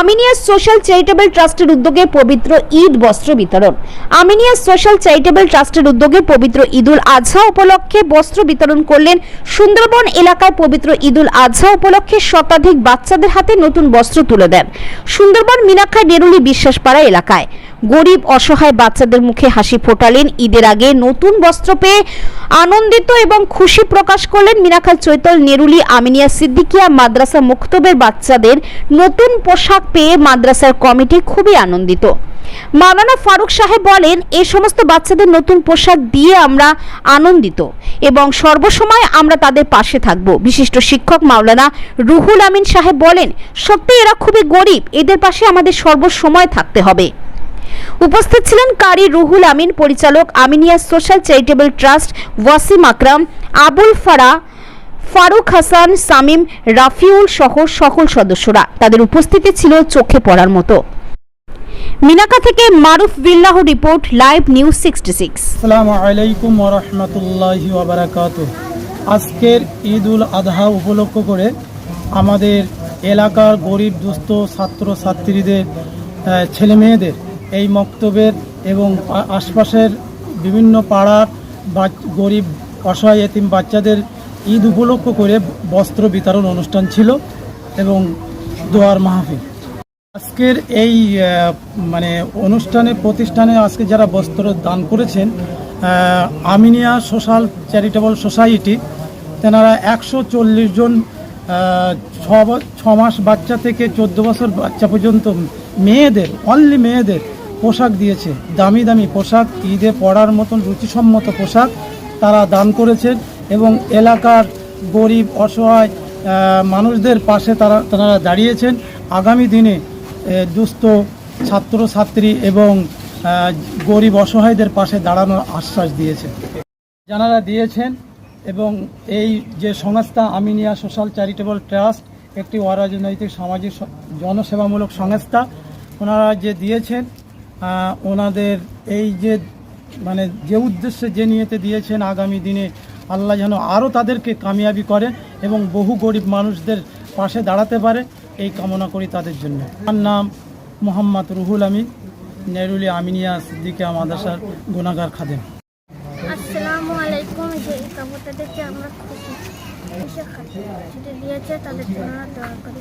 আমিনিয়াস social charitable ট্রাস্টের উদ্যোগে পবিত্র ঈদ বস্ত্র বিতরণ। আমিনিয়া সোশ্যাল চ্যারিটেবল ট্রাস্টের উদ্যোগে পবিত্র ঈদুল আজহা উপলক্ষে বস্ত্র বিতরণ করলেন সুন্দরবন এলাকায় পবিত্র ঈদুল আজহা উপলক্ষে শতাধিক বাচ্চাদের হাতে নতুন বস্ত্র তুলে দেন। সুন্দরবন মিনাক্ষা নেরুলি, বিশ্বাসপাড়া এলাকায়। গরিব অসহায় বাচ্চাদের মুখে হাসি ফোটালেন। ঈদের আগে নতুন বস্ত্র পেয়ে আনন্দিত এবং খুশি প্রকাশ করলেন মিনাখাল চৈতল, নেরুলি, আমিনিয়া সিদ্দিকিয়া, মাদ্রাসা মুক্তবের বাচ্চাদের নতুন পোশাক পেয়ে মাদ্রাসার কমিটি খুবই আনন্দিত। মাওলানা ফারুক সাহেব বলেন এই সমস্ত বাচ্চাদের নতুন পোশাক দিয়ে আমরা আনন্দিত এবং সর্বসময় আমরা তাদের পাশে থাকব। বিশিষ্ট শিক্ষক মাওলানা রুহুল আমিন সাহেব বলেন সত্যি এরা খুবই গরিব। এদের পাশে আমাদের সর্বসময় থাকতে হবে। উপস্থিত ছিলেন কারি রুহুল আমিন, পরিচালক Aminia social charitable trust Wasim Akram, Abul ফারা, ফারুক হাসান, সামিম, রাফিউল সহ সকল সদস্যরা। তাদের উপস্থিতি ছিল চোখে পড়ার মতো। মিনাকা থেকে Maruf Billah report, live news sixty six. আসসালামু আলাইকুম ওরহমতুল্লাহি ওবরাকাত আজকের ঈদ উল উপলক্ষ করে আমাদের এলাকার গরিব দুস্থ ছাত্র ছাত্রীদের ছেলে মেয়েদের এই মক্তবের এবং আশপাশের বিভিন্ন পাড়ার গরিব, অসহায় এতিম বাচ্চাদের ঈদ উপলক্ষ করে বস্ত্র বিতরণ অনুষ্ঠান ছিল এবং দোয়ার মাহফিল। আজকের এই মানে অনুষ্ঠানে, প্রতিষ্ঠানে আজকে যারা বস্ত্র দান করেছেন আমিনিয়া সোশ্যাল চ্যারিটেবল সোসাইটি, তেনারা একশো চল্লিশ জন ছ মাস বাচ্চা থেকে চোদ্দ বছর বাচ্চা পর্যন্ত মেয়েদের অনলি মেয়েদের পোশাক দিয়েছে। দামি দামি পোশাক, ঈদে পরার মতন রুচিসম্মত পোশাক তারা দান করেছেন এবং এলাকার গরিব, অসহায় মানুষদের পাশে তারা তারা দাঁড়িয়েছেন। আগামী দিনে দুস্থ ছাত্রছাত্রী এবং গরিব, অসহায়দের পাশে দাঁড়ানোর আশ্বাস দিয়েছেন। যারা দিয়েছেন এবং এই যে সংস্থা আমিনিয়া সোশ্যাল চ্যারিটেবল ট্রাস্ট, একটি অরাজনৈতিক, সামাজিক জনসেবামূলক সংস্থা, ওনারা যে দিয়েছেন ওনাদের এই যে মানে যে উদ্দেশ্যে যে নিয়েতে দিয়েছেন আগামী দিনে, আল্লাহ যেন আরও তাদেরকে কামিয়াবি করেন এবং বহু গরিব মানুষদের পাশে দাঁড়াতে পারে, এই কামনা করি তাদের জন্য। আমার নাম মোহাম্মদ রুহুল আমিন নেরুলি আমিনিয়া সিদ্দিকা মাদাসার গুনাগার খাদেম। আসসালামু আলাইকুম যে কাপড়টা দেখে আমরা খুশি। দিয়েছে তাদের জন্য দোয়া করি।